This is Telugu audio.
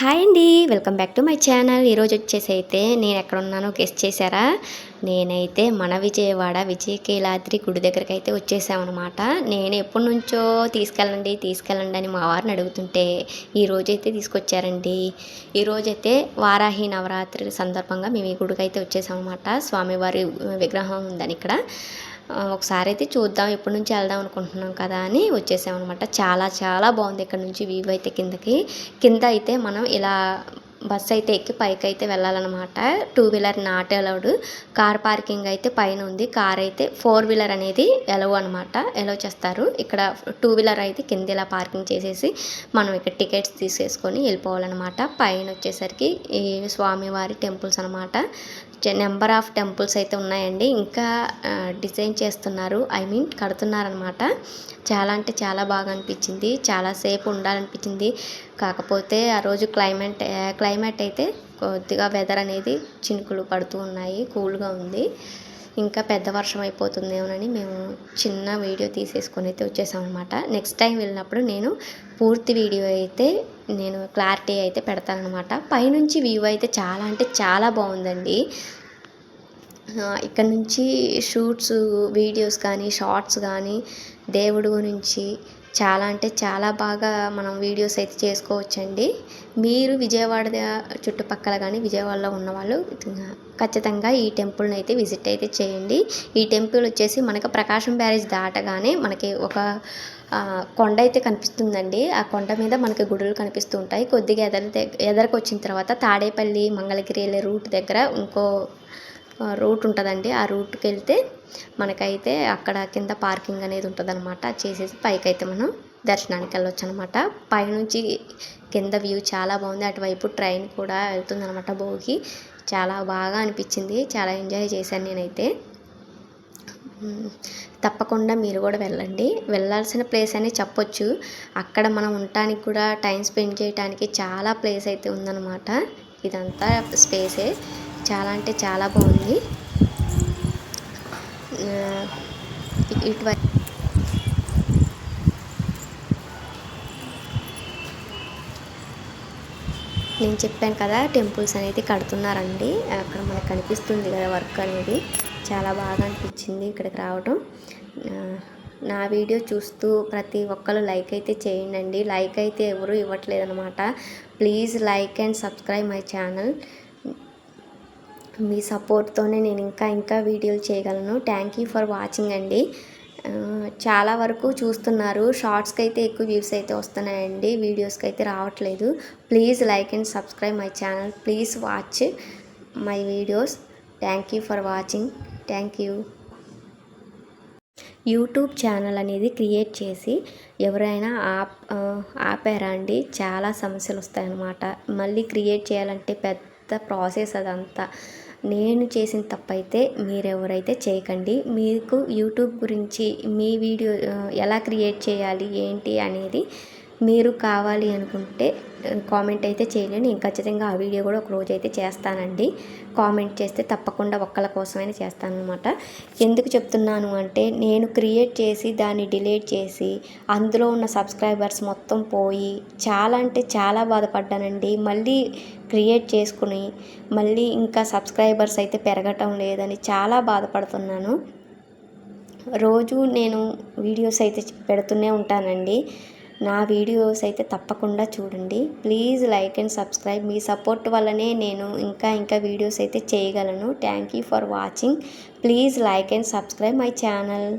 హాయ్ అండి. Welcome back to my channel. ఈరోజు వచ్చేసి అయితే నేను ఎక్కడున్నానో గెస్ట్ చేశారా? నేనైతే మన విజయవాడ విజయకీలాద్రి గుడి దగ్గరికి అయితే వచ్చేసామన్నమాట. నేను ఎప్పటి నుంచో తీసుకెళ్ళండి తీసుకెళ్ళండి అని మా వారిని అడుగుతుంటే ఈరోజైతే తీసుకొచ్చారండి. ఈరోజైతే వారాహి నవరాత్రి సందర్భంగా మేము ఈ గుడికి అయితే వచ్చేసామన్నమాట. స్వామివారి విగ్రహం ఉందని ఇక్కడ. ఒకసారి అయితే చూద్దాం ఎప్పటి నుంచి వెళ్దాం అనుకుంటున్నాం కదా అని వచ్చేసామన్నమాట. చాలా చాలా బాగుంది. ఇక్కడ నుంచి వ్యూ అయితే కిందకి. కింద అయితే మనం ఇలా బస్ అయితే ఎక్కి పైకి అయితే వెళ్ళాలన్నమాట. Two wheeler not allowed car parking అయితే పైన ఉంది. కార్ అయితే ఫోర్ వీలర్ అనేది ఎలవ్ అనమాట ఎలవ్ చేస్తారు. ఇక్కడ టూ వీలర్ అయితే కింద ఇలా పార్కింగ్ చేసేసి మనం ఇక్కడ టికెట్స్ తీసేసుకొని వెళ్ళిపోవాలన్నమాట. పైన వచ్చేసరికి ఈ స్వామివారి టెంపుల్స్ అనమాట నెంబర్ ఆఫ్ టెంపుల్స్ అయితే ఉన్నాయండి. ఇంకా డిజైన్ చేస్తున్నారు. ఐ మీన్ కడుతున్నారనమాట చాలా అంటే చాలా బాగా అనిపించింది. చాలాసేపు ఉండాలనిపించింది. కాకపోతే ఆ రోజు క్లైమేట్ క్లైమేట్ అయితే కొద్దిగా వెదర్ అనేది చినుకులు పడుతూ ఉన్నాయి కూల్గా ఉంది. ఇంకా పెద్ద వర్షం అయిపోతుందేమోనని మేము చిన్న వీడియో తీసేసుకొని అయితే వచ్చేసామన్నమాట నెక్స్ట్ టైం వెళ్ళినప్పుడు నేను పూర్తి వీడియో అయితే నేను క్లారిటీ అయితే పెడతానమాట పైనుంచి వ్యూ అయితే చాలా అంటే చాలా బాగుందండి. ఇక్కడ నుంచి షూట్స్ వీడియోస్ కానీ షార్ట్స్ కానీ దేవుడు గురించి చాలా అంటే చాలా బాగా మనం వీడియోస్ అయితే చేసుకోవచ్చండి. మీరు విజయవాడ చుట్టుపక్కల కానీ విజయవాడలో ఉన్నవాళ్ళు ఖచ్చితంగా ఈ టెంపుల్ని అయితే విజిట్ అయితే చేయండి. ఈ టెంపుల్ వచ్చేసి మనకి ప్రకాశం బ్యారేజ్ దాటగానే మనకి ఒక కొండ అయితే కనిపిస్తుందండి. ఆ కొండ మీద మనకి గుడులు కనిపిస్తూ ఉంటాయి కొద్దిగా ఎదర ఎదరకు వచ్చిన తర్వాత తాడేపల్లి మంగళగిరి వెళ్ళే రూట్ దగ్గర ఇంకో రూట్ ఉంటుందండి. ఆ రూట్కి వెళ్తే మనకైతే అక్కడ కింద పార్కింగ్ అనేది ఉంటుంది అనమాట చేసేసి పైకి అయితే మనం దర్శనానికి వెళ్ళొచ్చు అనమాట పైనుంచి కింద వ్యూ చాలా బాగుంది. అటువైపు ట్రైన్ కూడా వెళ్తుంది అనమాట భోగి. చాలా బాగా అనిపించింది. చాలా ఎంజాయ్ చేశాను నేనైతే. తప్పకుండా మీరు కూడా వెళ్ళండి. వెళ్ళాల్సిన ప్లేస్ అని చెప్పొచ్చు. అక్కడ మనం ఉండటానికి కూడా టైం స్పెండ్ చేయడానికి చాలా ప్లేస్ అయితే ఉందన్నమాట. ఇదంతా స్పేసే. చాలా అంటే చాలా బాగుంది. ఆ, నేను చెప్పాను కదా టెంపుల్స్ అనేది కడుతున్నారండి. అక్కడ మనకు కనిపిస్తుంది కదా వర్క్ అనేది. చాలా బాగా అనిపించింది ఇక్కడికి రావడం నా వీడియో చూస్తూ ప్రతి ఒక్కరు లైక్ అయితే చేయండి లైక్ అయితే ఎవరు ఇవ్వట్లేదు అనమాట please like and subscribe my channel. మీ సపోర్ట్తోనే నేను ఇంకా ఇంకా వీడియోలు చేయగలను. థ్యాంక్ యూ ఫర్ వాచింగ్ అండి. చాలా వరకు చూస్తున్నారు. షార్ట్స్కి అయితే ఎక్కువ వ్యూస్ అయితే వస్తున్నాయండి. వీడియోస్కి అయితే రావట్లేదు. Please like and subscribe my channel please watch my videos thank you for watching thank you YouTube channel అనేది క్రియేట్ చేసి ఎవరైనా ఆప్ ఆపారా అండి? చాలా సమస్యలు వస్తాయన్నమాట. మళ్ళీ క్రియేట్ చేయాలంటే పెద్ద ప్రాసెస్ అదంతా. నేను చేసిన తప్పైతే మీరెవరైతే చేయకండి. మీకు యూట్యూబ్ గురించి మీ వీడియో ఎలా క్రియేట్ చేయాలి ఏంటి అనేది మీరు కావాలి అనుకుంటే కామెంట్ అయితే చేయండి. నేను ఖచ్చితంగా ఆ వీడియో కూడా ఒక రోజు అయితే చేస్తానండి. కామెంట్ చేస్తే తప్పకుండా ఒక్కళ్ళ కోసమైనా చేస్తాను అనమాట ఎందుకు చెప్తున్నాను అంటే నేను క్రియేట్ చేసి దాన్ని డిలీట్ చేసి అందులో ఉన్న సబ్స్క్రైబర్స్ మొత్తం పోయి చాలా అంటే చాలా బాధపడ్డానండి. మళ్ళీ క్రియేట్ చేసుకుని మళ్ళీ ఇంకా సబ్స్క్రైబర్స్ అయితే పెరగటం లేదని చాలా బాధపడుతున్నాను. రోజు నేను వీడియోస్ అయితే పెడుతూనే ఉంటానండి. నా వీడియోస్ అయితే తప్పకుండా చూడండి. Please like and subscribe. Me support వల్లనే నేను ఇంకా ఇంకా వీడియోస్ అయితే చేయగలను. Thank you for watching please like and subscribe my channel